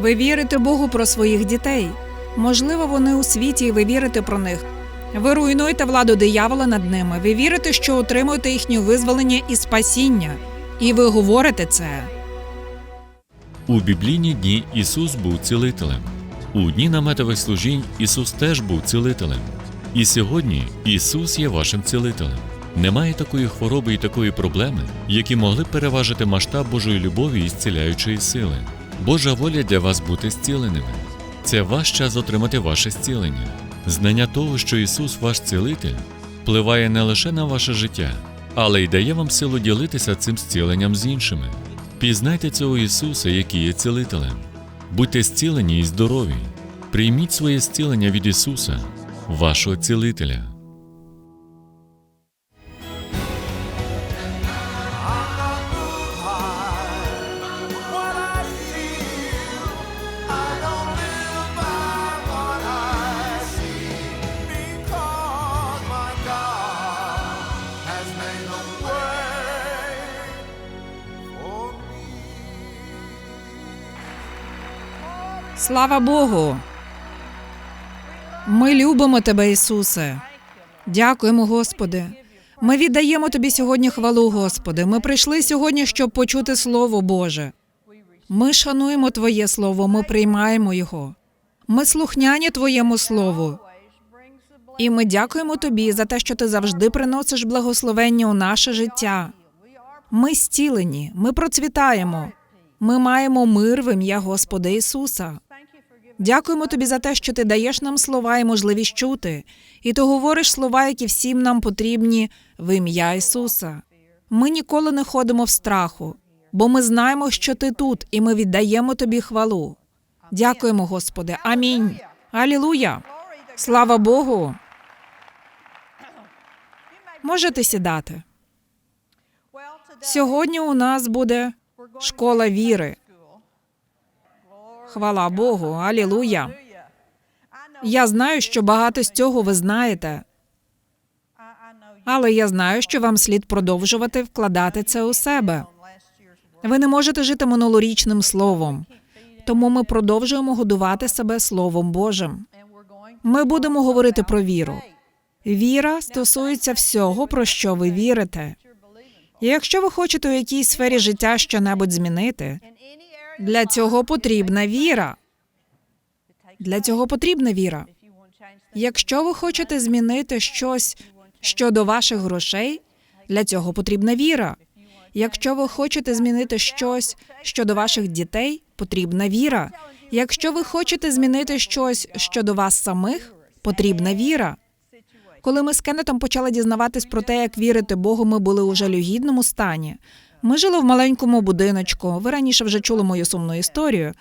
Ви вірите Богу про своїх дітей. Можливо, вони у світі, і ви вірите про них. Ви руйнуєте владу диявола над ними. Ви вірите, що отримуєте їхнє визволення і спасіння. І ви говорите це. У біблійні дні Ісус був цілителем. У дні наметових служінь Ісус теж був цілителем. І сьогодні Ісус є вашим цілителем. Немає такої хвороби і такої проблеми, які могли б переважити масштаб Божої любові і зціляючої сили. Божа воля для вас бути зціленими. Це ваш час отримати ваше зцілення. Знання того, що Ісус ваш цілитель, впливає не лише на ваше життя, але й дає вам силу ділитися цим зціленням з іншими. Пізнайте цього Ісуса, який є цілителем. Будьте зцілені і здорові. Прийміть своє зцілення від Ісуса, вашого цілителя. Слава Богу! Ми любимо тебе, Ісусе. Дякуємо, Господи. Ми віддаємо тобі сьогодні хвалу, Господи. Ми прийшли сьогодні, щоб почути Слово Боже. Ми шануємо Твоє Слово, ми приймаємо його. Ми слухняні Твоєму Слову. І ми дякуємо тобі за те, що ти завжди приносиш благословення у наше життя. Ми зцілені, ми процвітаємо. Ми маємо мир в ім'я Господа Ісуса. Дякуємо тобі за те, що ти даєш нам слова і можливість чути, і ти говориш слова, які всім нам потрібні в ім'я Ісуса. Ми ніколи не ходимо в страху, бо ми знаємо, що ти тут, і ми віддаємо тобі хвалу. Дякуємо, Господи. Амінь. Алілуя. Слава Богу. Можете сідати. Сьогодні у нас буде школа віри. Хвала Богу, алілуя. Я знаю, що багато з цього ви знаєте, але я знаю, що вам слід продовжувати вкладати це у себе. Ви не можете жити минулорічним словом, тому ми продовжуємо годувати себе Словом Божим. Ми будемо говорити про віру. Віра стосується всього, про що ви вірите. І якщо ви хочете у якійсь сфері життя щонебудь змінити, для цього потрібна віра. Для цього потрібна віра. Якщо ви хочете змінити щось щодо ваших грошей, для цього потрібна віра. Якщо ви хочете змінити щось щодо ваших дітей, потрібна віра. Якщо ви хочете змінити щось щодо вас самих, потрібна віра. Коли ми з Кеннетом почали дізнаватись про те, як вірити Богу, ми були у жалюгідному стані. Ми жили в маленькому будиночку. Ви раніше вже чули мою сумну історію.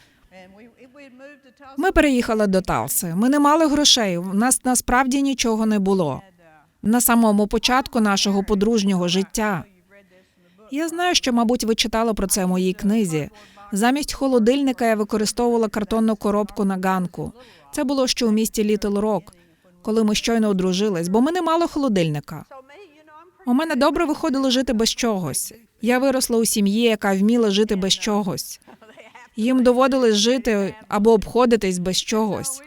Ми переїхали до Талси. Ми не мали грошей. У нас насправді нічого не було. На самому початку нашого подружнього життя. Я знаю, що, мабуть, ви читали про це в моїй книзі. Замість холодильника я використовувала картонну коробку на ганку. Це було ще у місті Літл Рок, коли ми щойно одружились, бо ми не мали холодильника. У мене добре виходило жити без чогось. Я виросла у сім'ї, яка вміла жити без чогось. Їм доводилось жити або обходитись без чогось.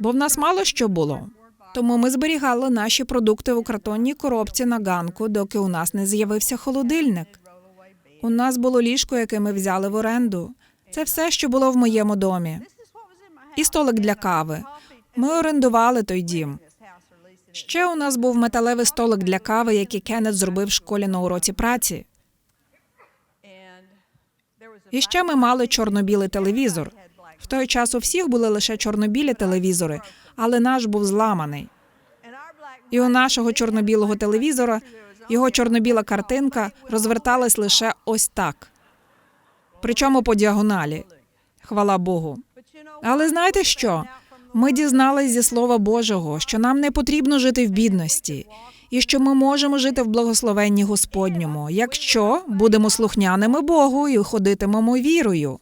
Бо в нас мало що було. Тому ми зберігали наші продукти у картонній коробці на ганку, доки у нас не з'явився холодильник. У нас було ліжко, яке ми взяли в оренду. Це все, що було в моєму домі. І столик для кави. Ми орендували той дім. Ще у нас був металевий столик для кави, який Кеннет зробив в школі на уроці праці. І ще ми мали чорно-білий телевізор. В той час у всіх були лише чорно-білі телевізори, але наш був зламаний. І у нашого чорно-білого телевізора його чорно-біла картинка розверталась лише ось так. Причому по діагоналі. Хвала Богу. Але знаєте що? Ми дізнались зі Слова Божого, що нам не потрібно жити в бідності, і що ми можемо жити в благословенні Господньому, якщо будемо слухняними Богу і ходитимемо вірою.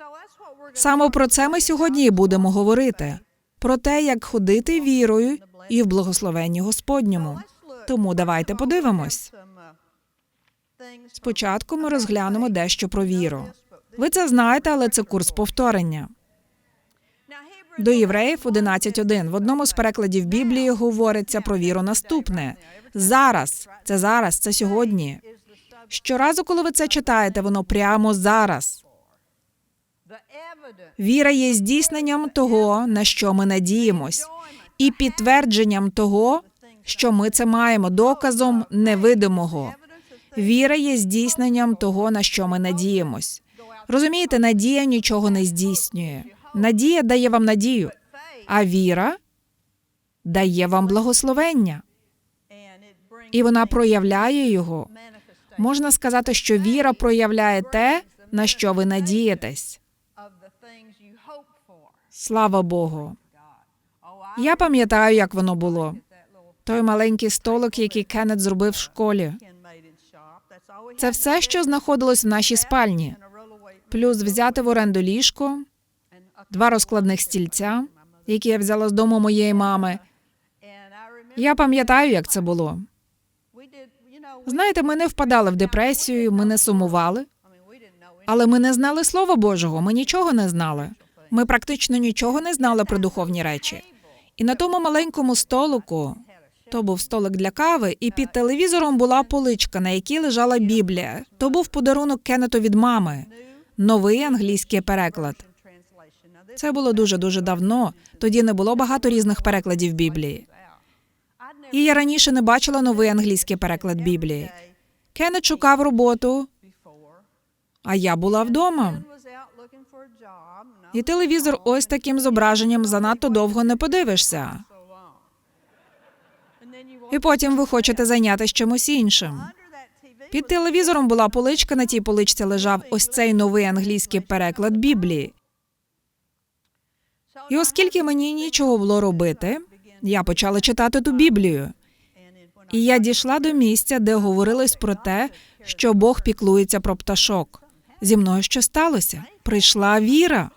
Саме про це ми сьогодні будемо говорити: про те, як ходити вірою і в благословенні Господньому. Тому давайте подивимось. Спочатку ми розглянемо дещо про віру. Ви це знаєте, але це курс повторення. До євреїв 11.1. В одному з перекладів Біблії говориться про віру наступне. Зараз, це зараз, це сьогодні. Щоразу, коли ви це читаєте, воно прямо зараз. Віра є здійсненням того, на що ми надіємось, і підтвердженням того, що ми це маємо, доказом невидимого. Віра є здійсненням того, на що ми надіємось. Розумієте, надія нічого не здійснює. Надія дає вам надію, а віра дає вам благословення, і вона проявляє його. Можна сказати, що віра проявляє те, на що ви надієтесь. Слава Богу. Я пам'ятаю, як воно було. Той маленький столик, який Кеннет зробив в школі. Це все, що знаходилось в нашій спальні. Плюс взяти в оренду ліжко, два розкладних стільця, які я взяла з дому моєї мами. Я пам'ятаю, як це було. Знаєте, ми не впадали в депресію, ми не сумували, але ми не знали Слова Божого, ми нічого не знали. Ми практично нічого не знали про духовні речі. І на тому маленькому столику, то був столик для кави, і під телевізором була поличка, на якій лежала Біблія. То був подарунок Кеннету від мами. Новий англійський переклад. Це було дуже дуже давно. Тоді не було багато різних перекладів Біблії. І я раніше не бачила новий англійський переклад Біблії. Кеннет шукав роботу, а я була вдома. І телевізор ось таким зображенням занадто довго не подивишся. І потім ви хочете зайнятися чимось іншим. Під телевізором була поличка, на тій поличці лежав ось цей новий англійський переклад Біблії. І оскільки мені нічого було робити, я почала читати ту Біблію. І я дійшла до місця, де говорилось про те, що Бог піклується про пташок. Зі мною що сталося? Прийшла віра.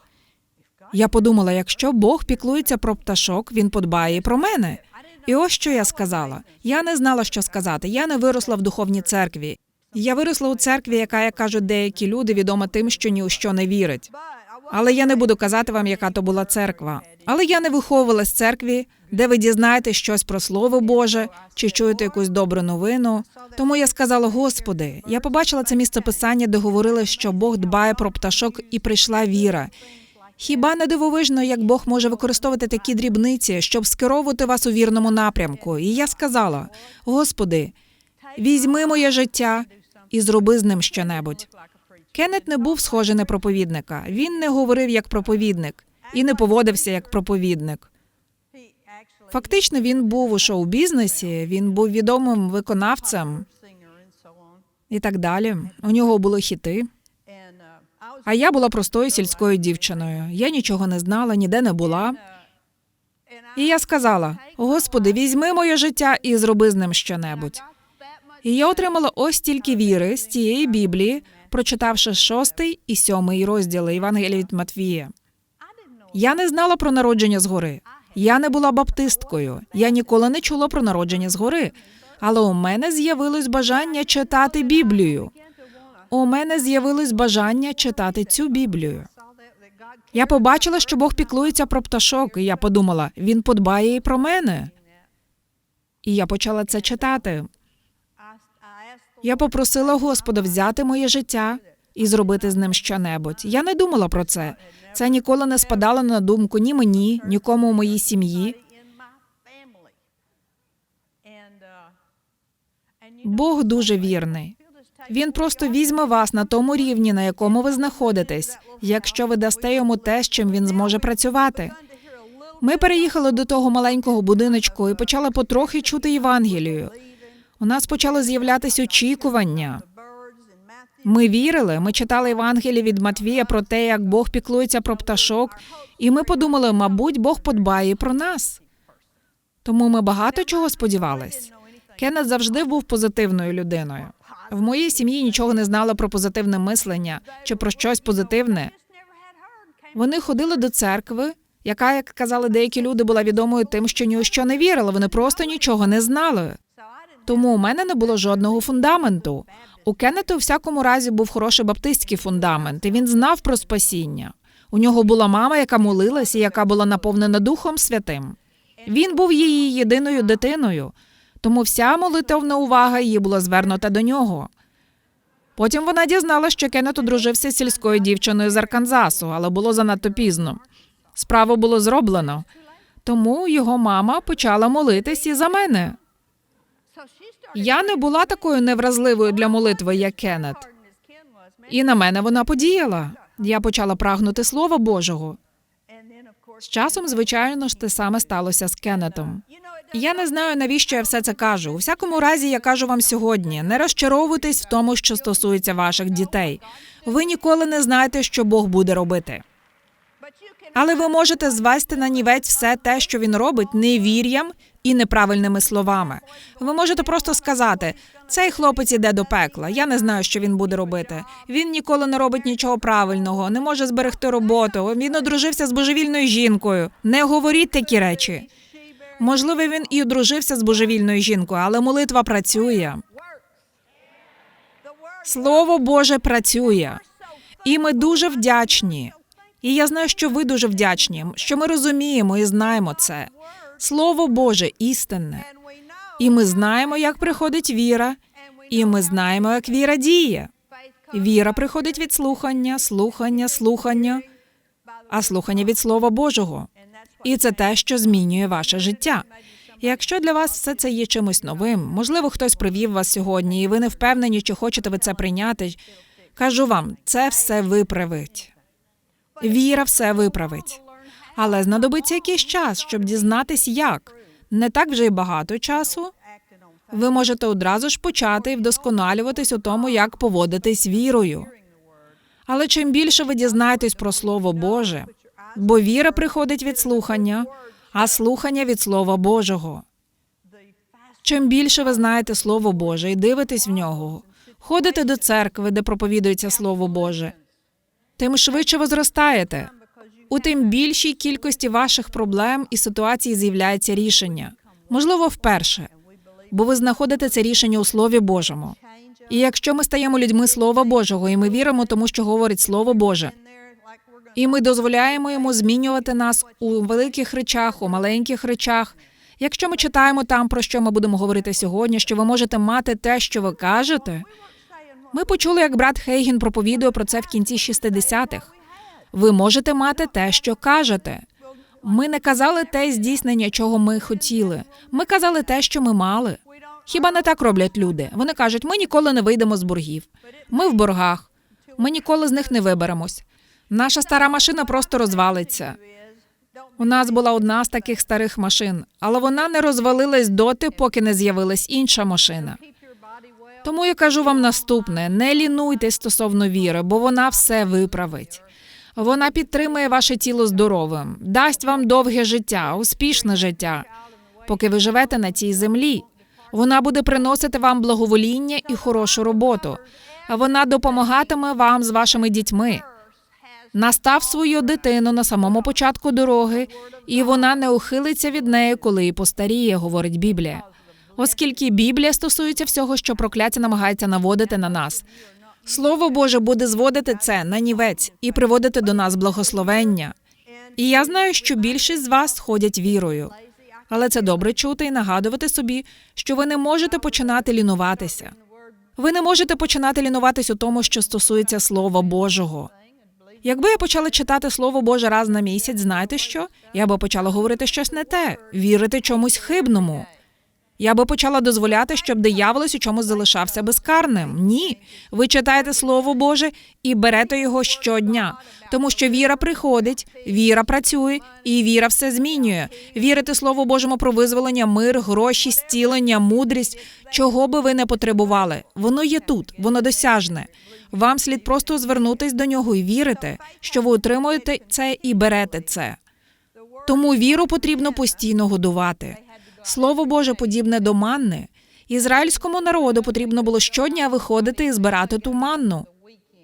Я подумала, якщо Бог піклується про пташок, він подбає про мене. І ось що я сказала. Я не знала, що сказати. Я не виросла в духовній церкві. Я виросла у церкві, яка, як кажуть деякі люди, відома тим, що ні у що не вірить. Але я не буду казати вам, яка то була церква. Але я не виховувалась в церкві, де ви дізнаєтесь щось про Слово Боже чи чуєте якусь добру новину. Тому я сказала: Господи, я побачила це місце писання, де говорили, що Бог дбає про пташок, і прийшла віра. Хіба не дивовижно, як Бог може використовувати такі дрібниці, щоб скеровувати вас у вірному напрямку? І я сказала: Господи, візьми моє життя і зроби з ним щонебудь. Кеннет не був схожий на проповідника. Він не говорив як проповідник і не поводився як проповідник. Фактично, він був у шоу-бізнесі, він був відомим виконавцем і так далі. У нього були хіти. А я була простою сільською дівчиною. Я нічого не знала, ніде не була. І я сказала: Господи, візьми моє життя і зроби з ним щонебудь. І я отримала ось тільки віри з тієї Біблії, прочитавши шостий і сьомий розділи Євангелія від Матвія. Я не знала про народження згори. Я не була баптисткою. Я ніколи не чула про народження згори. Але у мене з'явилось бажання читати Біблію. У мене з'явилось бажання читати цю Біблію. Я побачила, що Бог піклується про пташок, і я подумала, він подбає і про мене. І я почала це читати. Я попросила Господа взяти моє життя і зробити з ним щонебудь. Я не думала про це. Це ніколи не спадало на думку ні мені, нікому у моїй сім'ї. Бог дуже вірний. Він просто візьме вас на тому рівні, на якому ви знаходитесь, якщо ви дасте йому те, з чим він зможе працювати. Ми переїхали до того маленького будиночку і почали потрохи чути Євангелію. У нас почало з'являтися очікування. Ми вірили, ми читали Євангеліє від Матвія про те, як Бог піклується про пташок, і ми подумали, мабуть, Бог подбає про нас. Тому ми багато чого сподівались. Кеннет завжди був позитивною людиною. В моїй сім'ї нічого не знали про позитивне мислення чи про щось позитивне. Вони ходили до церкви, яка, як казали деякі люди, була відомою тим, що ні у що не вірили. Вони просто нічого не знали. Тому у мене не було жодного фундаменту. У Кеннета у всякому разі був хороший баптистський фундамент, і він знав про спасіння. У нього була мама, яка молилась і яка була наповнена Духом Святим. Він був її єдиною дитиною, тому вся молитовна увага її була звернута до нього. Потім вона дізналася, що Кеннет одружився з сільською дівчиною з Арканзасу, але було занадто пізно. Справу було зроблено. Тому його мама почала молитись і за мене. Я не була такою невразливою для молитви, як Кеннет. І на мене вона подіяла. Я почала прагнути Слова Божого. З часом, звичайно ж, те саме сталося з Кеннетом. Я не знаю, навіщо я все це кажу. У всякому разі, я кажу вам сьогодні: не розчаровуйтесь в тому, що стосується ваших дітей. Ви ніколи не знаєте, що Бог буде робити. Але ви можете звести на нівець все те, що він робить, невір'ям і неправильними словами. Ви можете просто сказати: цей хлопець іде до пекла. Я не знаю, що він буде робити. Він ніколи не робить нічого правильного, не може зберегти роботу. Він одружився з божевільною жінкою. Не говоріть такі речі. Можливо, він і одружився з божевільною жінкою, але молитва працює. Слово Боже працює. І ми дуже вдячні. І я знаю, що ви дуже вдячні, що ми розуміємо і знаємо це. Слово Боже істинне. І ми знаємо, як приходить віра, і ми знаємо, як віра діє. Віра приходить від слухання, слухання, слухання, а слухання від Слова Божого. І це те, що змінює ваше життя. Якщо для вас все це є чимось новим, можливо, хтось привів вас сьогодні, і ви не впевнені, чи хочете ви це прийняти. Кажу вам, це все виправить. Віра все виправить. Але знадобиться якийсь час, щоб дізнатись, як. Не так вже й багато часу. Ви можете одразу ж почати і вдосконалюватись у тому, як поводитись вірою. Але чим більше ви дізнаєтесь про Слово Боже, бо віра приходить від слухання, а слухання від Слова Божого. Чим більше ви знаєте Слово Боже і дивитесь в нього, ходите до церкви, де проповідується Слово Боже, тим швидше ви зростаєте. У тим більшій кількості ваших проблем і ситуацій з'являється рішення. Можливо, вперше, бо ви знаходите це рішення у Слові Божому. І якщо ми стаємо людьми Слова Божого, і ми віримо тому, що говорить Слово Боже, і ми дозволяємо йому змінювати нас у великих речах, у маленьких речах. Якщо ми читаємо там, про що ми будемо говорити сьогодні, що ви можете мати те, що ви кажете. Ми почули, як брат Хейгін проповідує про це в кінці 60-х. Ви можете мати те, що кажете. Ми не казали те здійснення, чого ми хотіли. Ми казали те, що ми мали. Хіба не так роблять люди? Вони кажуть, ми ніколи не вийдемо з боргів. Ми в боргах. Ми ніколи з них не виберемось. Наша стара машина просто розвалиться. У нас була одна з таких старих машин, але вона не розвалилась доти, поки не з'явилась інша машина. Тому я кажу вам наступне: не лінуйтесь стосовно віри, бо вона все виправить. Вона підтримує ваше тіло здоровим, дасть вам довге життя, успішне життя, поки ви живете на цій землі. Вона буде приносити вам благовоління і хорошу роботу. Вона допомагатиме вам з вашими дітьми. Настав свою дитину на самому початку дороги, і вона не ухилиться від неї, коли і постаріє, говорить Біблія. Оскільки Біблія стосується всього, що прокляття намагається наводити на нас. Слово Боже буде зводити це на нівець і приводити до нас благословення. І я знаю, що більшість з вас ходять вірою. Але це добре чути і нагадувати собі, що ви не можете починати лінуватися. Ви не можете починати лінуватись у тому, що стосується Слова Божого. Якби я почала читати Слово Боже раз на місяць, знаєте що? Я би почала говорити щось не те, вірити чомусь хибному. Я би почала дозволяти, щоб дияволось у чомусь залишався безкарним. Ні. Ви читаєте Слово Боже і берете його щодня, тому що віра приходить, віра працює, і віра все змінює. Вірите Слову Божому про визволення, мир, гроші, зцілення, мудрість, чого би ви не потребували. Воно є тут, воно досяжне. Вам слід просто звернутись до нього і вірити, що ви отримуєте це і берете це. Тому віру потрібно постійно годувати. Слово Боже подібне до манни. Ізраїльському народу потрібно було щодня виходити і збирати ту манну.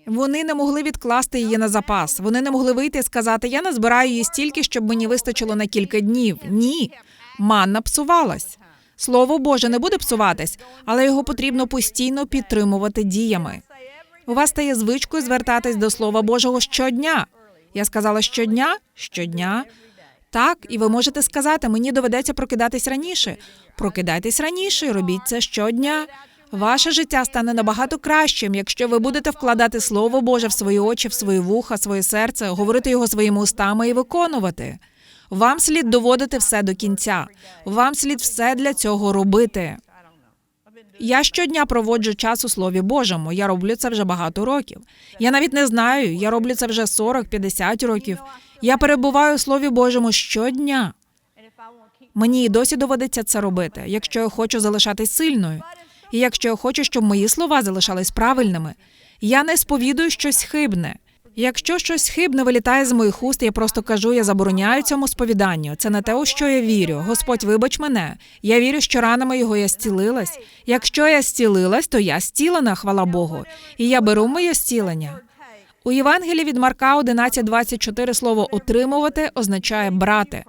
Вони не могли відкласти її на запас. Вони не могли вийти і сказати: Я назбираю її стільки, щоб мені вистачило на кілька днів. Ні, манна псувалась. Слово Боже не буде псуватись, але його потрібно постійно підтримувати діями. У вас стає звичкою звертатись до Слова Божого щодня. Я сказала щодня, щодня. Так, і ви можете сказати, мені доведеться прокидатись раніше. Прокидайтесь раніше, робіть це щодня. Ваше життя стане набагато кращим, якщо ви будете вкладати Слово Боже в свої очі, в свої вуха, своє серце, говорити його своїми устами і виконувати. Вам слід доводити все до кінця. Вам слід все для цього робити. Я щодня проводжу час у Слові Божому. Я роблю це вже багато років. Я навіть не знаю, я роблю це вже 40-50 років. Я перебуваю у Слові Божому щодня. Мені і досі доводиться це робити, якщо я хочу залишатись сильною. І якщо я хочу, щоб мої слова залишались правильними, я не сповідую щось хибне. Якщо щось хибне вилітає з моїх уст, я просто кажу, я забороняю цьому сповіданню. Це не те, у що я вірю. Господь, вибач мене. Я вірю, що ранами його я зцілилась. Якщо я зцілилась, то я зцілена, хвала Богу. І я беру моє зцілення. У Євангелії від Марка 11.24 слово отримувати означає брати.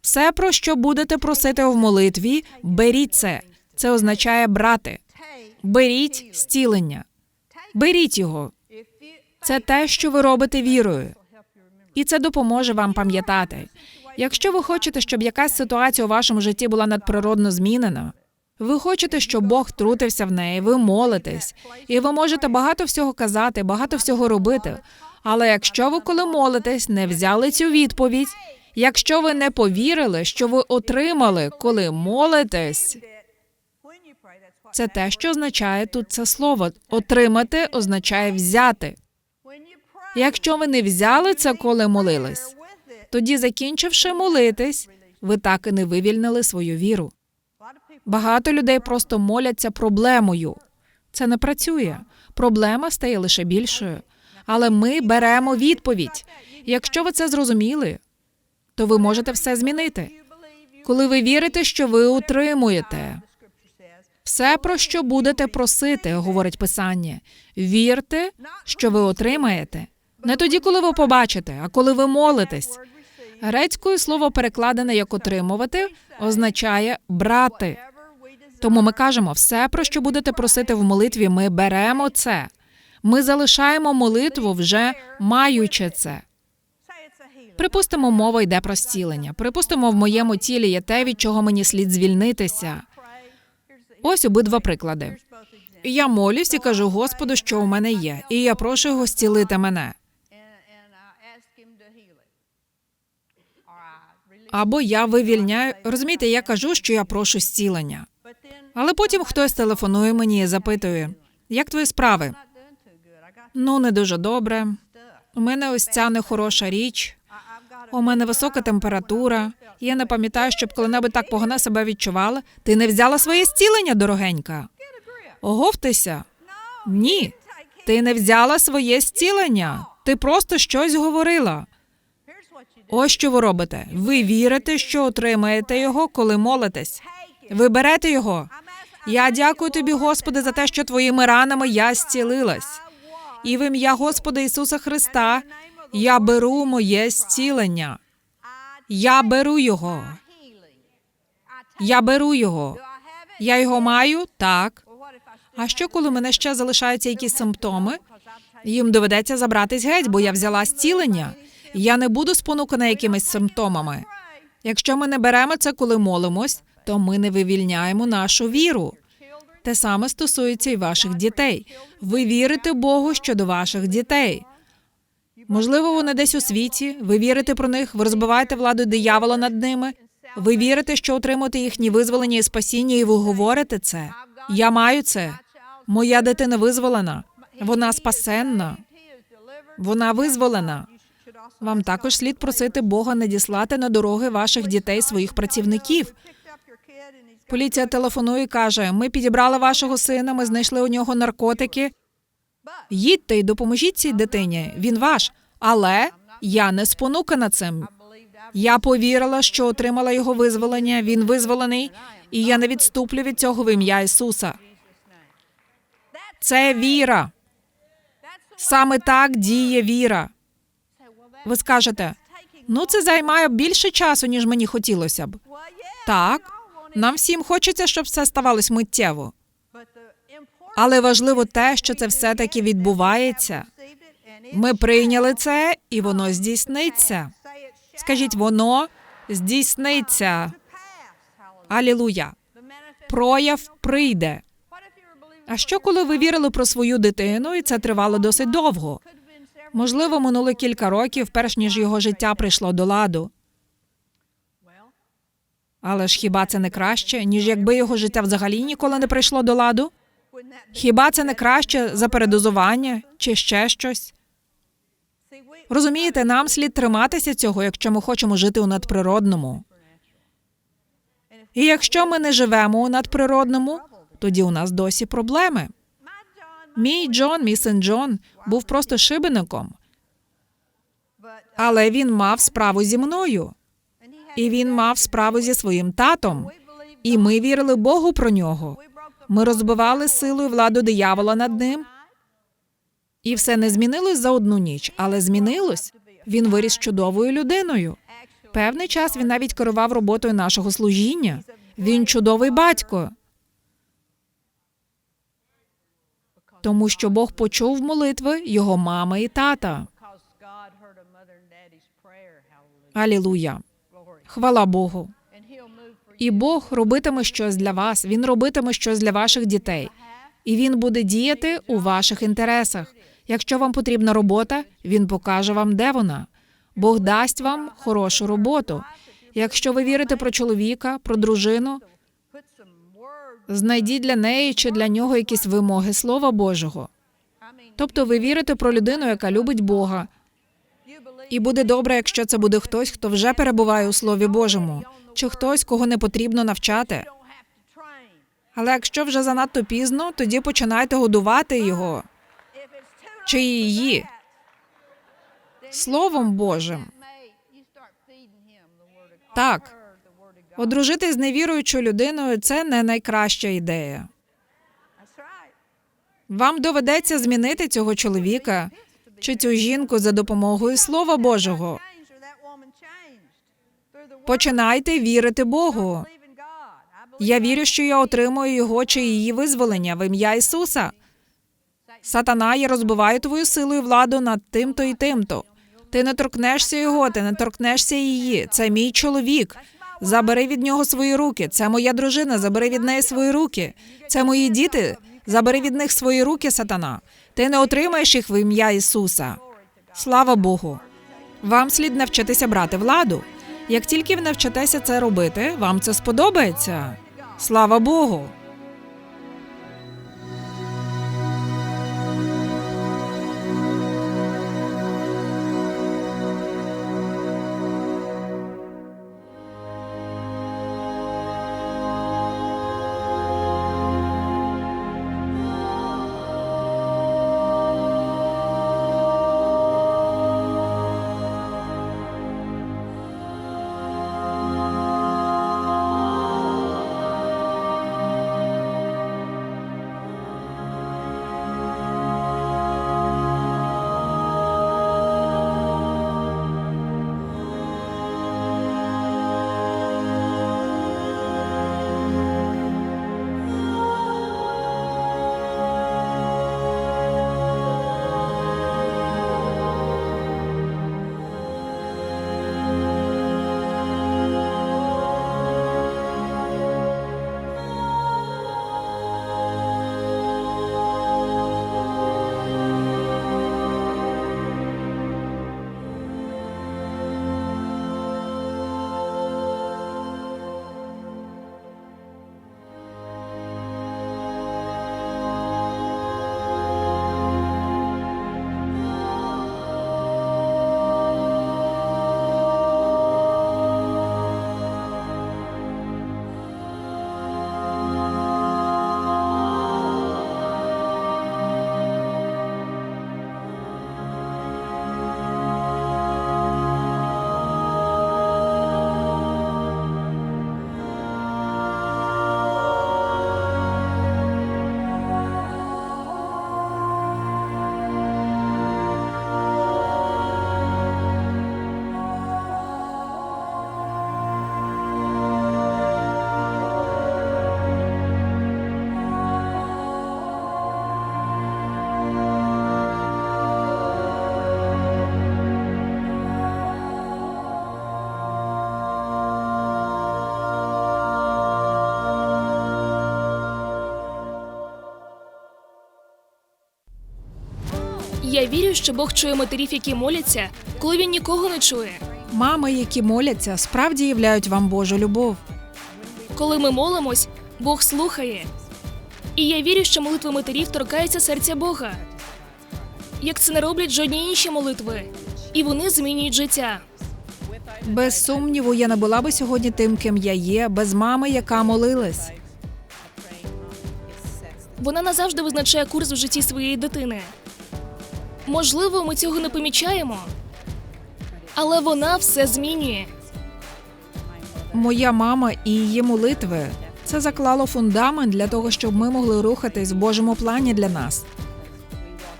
Все, про що будете просити в молитві, беріть це. Це означає брати. Беріть зцілення. Беріть його. Це те, що ви робите вірою. І це допоможе вам пам'ятати. Якщо ви хочете, щоб якась ситуація у вашому житті була надприродно змінена, ви хочете, щоб Бог втрутився в неї, ви молитесь, і ви можете багато всього казати, багато всього робити. Але якщо ви, коли молитесь, не взяли цю відповідь, якщо ви не повірили, що ви отримали, коли молитесь, це те, що означає тут це слово. Отримати означає взяти. Якщо ви не взяли це, коли молились, тоді, закінчивши молитись, ви так і не вивільнили свою віру. Багато людей просто моляться проблемою. Це не працює. Проблема стає лише більшою. Але ми беремо відповідь. Якщо ви це зрозуміли, то ви можете все змінити. Коли ви вірите, що ви утримуєте все, про що будете просити, говорить писання. Вірте, що ви отримаєте. Не тоді, коли ви побачите, а коли ви молитесь. Грецькою слово перекладене як отримувати означає брати. Тому ми кажемо, все, про що будете просити в молитві, ми беремо це. Ми залишаємо молитву, вже маючи це. Припустимо, мова йде про зцілення. Припустимо, в моєму тілі є те, від чого мені слід звільнитися. Ось обидва приклади. Я молюсь і кажу Господу, що у мене є, і я прошу його зцілити мене. Або я вивільняю. Розумієте, я кажу, що я прошу зцілення. Але потім хтось телефонує мені і запитує, як твої справи? Ну, не дуже добре. У мене ось ця нехороша річ. У мене висока температура. Я не пам'ятаю, щоб коли-небудь так погано себе відчувала. Ти не взяла своє зцілення, дорогенька. Оговтеся. Ні. Ти не взяла своє зцілення. Ти просто щось говорила. Ось що ви робите. Ви вірите, що отримаєте його, коли молитесь. Ви берете його. Я дякую тобі, Господи, за те, що твоїми ранами я зцілилась. І в ім'я Господа Ісуса Христа я беру моє зцілення. Я беру його. Я беру його. Я його маю? Так. А що, коли мене ще залишаються якісь симптоми? Їм доведеться забратись геть, бо я взяла зцілення. Я не буду спонукана якимись симптомами. Якщо ми не беремо це, коли молимось, то ми не вивільняємо нашу віру. Те саме стосується і ваших дітей. Ви вірите Богу щодо ваших дітей. Можливо, вони десь у світі. Ви вірите про них, ви розбиваєте владу диявола над ними. Ви вірите, що отримуєте їхні визволення і спасіння, і ви говорите це. Я маю це. Моя дитина визволена. Вона спасенна. Вона визволена. Вам також слід просити Бога надіслати на дороги ваших дітей своїх працівників. Поліція телефонує і каже: Ми підібрали вашого сина, ми знайшли у нього наркотики. Їдьте і допоможіть цій дитині. Він ваш. Але я не спонукана цим. Я повірила, що отримала його визволення. Він визволений, і я не відступлю від цього в ім'я Ісуса. Це віра. Саме так діє віра. Ви скажете, ну це займає більше часу, ніж мені хотілося б. Так, нам всім хочеться, щоб все ставалось миттєво. Але важливо те, що це все таки відбувається, Ми прийняли це, і воно здійсниться. Скажіть, воно здійсниться. Алілуя. Прояв прийде. А що, коли ви вірили про свою дитину, і це тривало досить довго? Можливо, минуло кілька років, перш ніж його життя прийшло до ладу. Але ж хіба це не краще, ніж якби його життя взагалі ніколи не прийшло до ладу? Хіба це не краще за передозування чи ще щось? Розумієте, нам слід триматися цього, якщо ми хочемо жити у надприродному. І якщо ми не живемо у надприродному, тоді у нас досі проблеми. Мій Джон, мій син Джон, був просто шибеником, але він мав справу зі мною, і він мав справу зі своїм татом. І ми вірили Богу про нього. Ми розбивали силу і владу диявола над ним. І все не змінилось за одну ніч, але змінилось. Він виріс чудовою людиною. Певний час він навіть керував роботою нашого служіння. Він чудовий батько. Тому що Бог почув молитви його мами і тата. Алілуя. Хвала Богу. І Бог робитиме щось для вас. Він робитиме щось для ваших дітей. І він буде діяти у ваших інтересах. Якщо вам потрібна робота, він покаже вам, де вона. Бог дасть вам хорошу роботу. Якщо ви вірите про чоловіка, про дружину, знайдіть для неї чи для нього якісь вимоги Слова Божого. Тобто ви вірите про людину, яка любить Бога. І буде добре, якщо це буде хтось, хто вже перебуває у Слові Божому, чи хтось, кого не потрібно навчати. Але якщо вже занадто пізно, тоді починайте годувати його чи її Словом Божим. Так. Одружитись з невіруючою людиною це не найкраща ідея. Вам доведеться змінити цього чоловіка чи цю жінку за допомогою Слова Божого. Починайте вірити Богу. Я вірю, що я отримую його чи її визволення в ім'я Ісуса. Сатана, я розбиваю твою силу і владу над тим-то і тим-то. Ти не торкнешся його, ти не торкнешся її. Це мій чоловік. Забери від нього свої руки. Це моя дружина. Забери від неї свої руки. Це мої діти. Забери від них свої руки, сатана. Ти не отримаєш їх в ім'я Ісуса. Слава Богу. Вам слід навчитися брати владу. Як тільки ви навчитеся це робити, вам це сподобається. Слава Богу. Вірю, що Бог чує матерів, які моляться, коли він нікого не чує. Мами, які моляться, справді являють вам Божу любов. Коли ми молимось, Бог слухає. І я вірю, що молитви матерів торкаються серця Бога. Як це не роблять жодні інші молитви, і вони змінюють життя. Без сумніву, я не була би сьогодні тим, ким я є, без мами, яка молилась. Вона назавжди визначає курс в житті своєї дитини. Можливо, ми цього не помічаємо, але вона все змінює. Моя мама і її молитви це заклало фундамент для того, щоб ми могли рухатись в Божому плані для нас.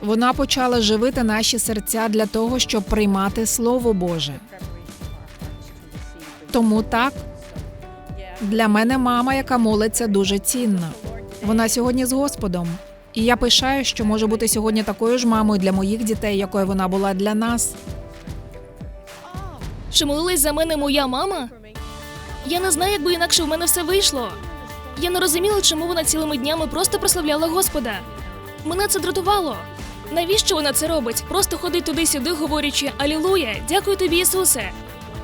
Вона почала живити наші серця для того, щоб приймати Слово Боже. Тому так, для мене мама, яка молиться, дуже цінна. Вона сьогодні з Господом. І я пишаю, що може бути сьогодні такою ж мамою для моїх дітей, якою вона була для нас. Чи молилась за мене моя мама? Я не знаю, як би інакше в мене все вийшло. Я не розуміла, чому вона цілими днями просто прославляла Господа. Мене це дратувало. Навіщо вона це робить? Просто ходить туди-сюди, говорячи Алілуя, дякую тобі, Ісусе.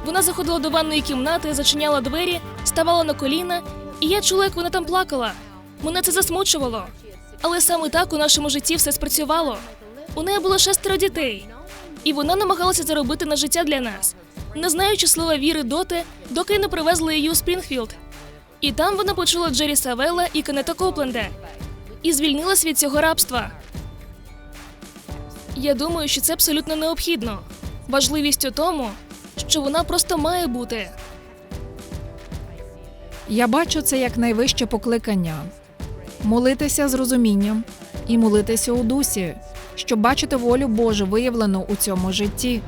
Вона заходила до ванної кімнати, зачиняла двері, ставала на коліна, і я чула, як вона там плакала. Мене це засмучувало. Але саме так у нашому житті все спрацювало. У неї було шестеро дітей, і вона намагалася заробити на життя для нас, не знаючи слова віри доти, доки не привезли її у Спрінгфілд. І там вона почула Джері Савелла і Кенета Копленда і звільнилась від цього рабства. Я думаю, що це абсолютно необхідно. Важливість у тому, що вона просто має бути. Я бачу це як найвище покликання молитися з розумінням і молитися у дусі, щоб бачити волю Божу виявлену у цьому житті.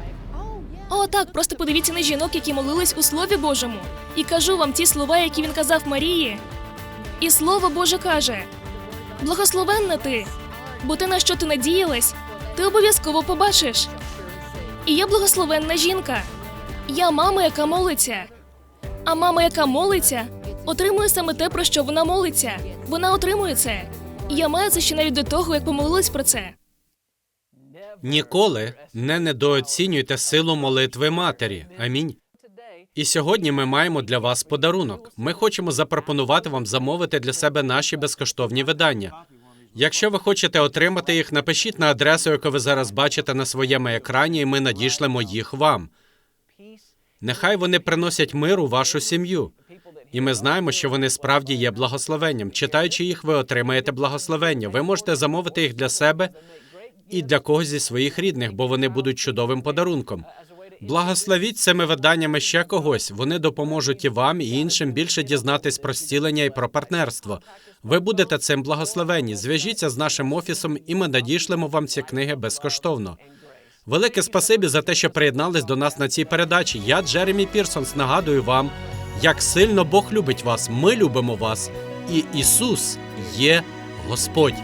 О, так, просто подивіться на жінок, які молились у Слові Божому. І кажу вам ті слова, які він казав Марії. І Слово Боже каже: Благословенна ти, бо те, на що ти надіялась, ти обов'язково побачиш. І я благословенна жінка. Я мама, яка молиться. А мама, яка молиться, отримує саме те, про що вона молиться. Вона отримує це. І я маю це ще навіть до того, як помолилась про це. Ніколи не недооцінюйте силу молитви матері. Амінь. І сьогодні ми маємо для вас подарунок. Ми хочемо запропонувати вам замовити для себе наші безкоштовні видання. Якщо ви хочете отримати їх, напишіть на адресу, яку ви зараз бачите на своєму екрані, і ми надішлемо їх вам. Нехай вони приносять мир у вашу сім'ю. І ми знаємо, що вони справді є благословенням. Читаючи їх, ви отримаєте благословення. Ви можете замовити їх для себе і для когось зі своїх рідних, бо вони будуть чудовим подарунком. Благословіть цими виданнями ще когось. Вони допоможуть і вам, і іншим більше дізнатись про зцілення і про партнерство. Ви будете цим благословенні. Зв'яжіться з нашим офісом, і ми надішлемо вам ці книги безкоштовно. Велике спасибі за те, що приєднались до нас на цій передачі. Я Джеремі Пірсонс. Нагадую вам, як сильно Бог любить вас. Ми любимо вас, і Ісус є Господь.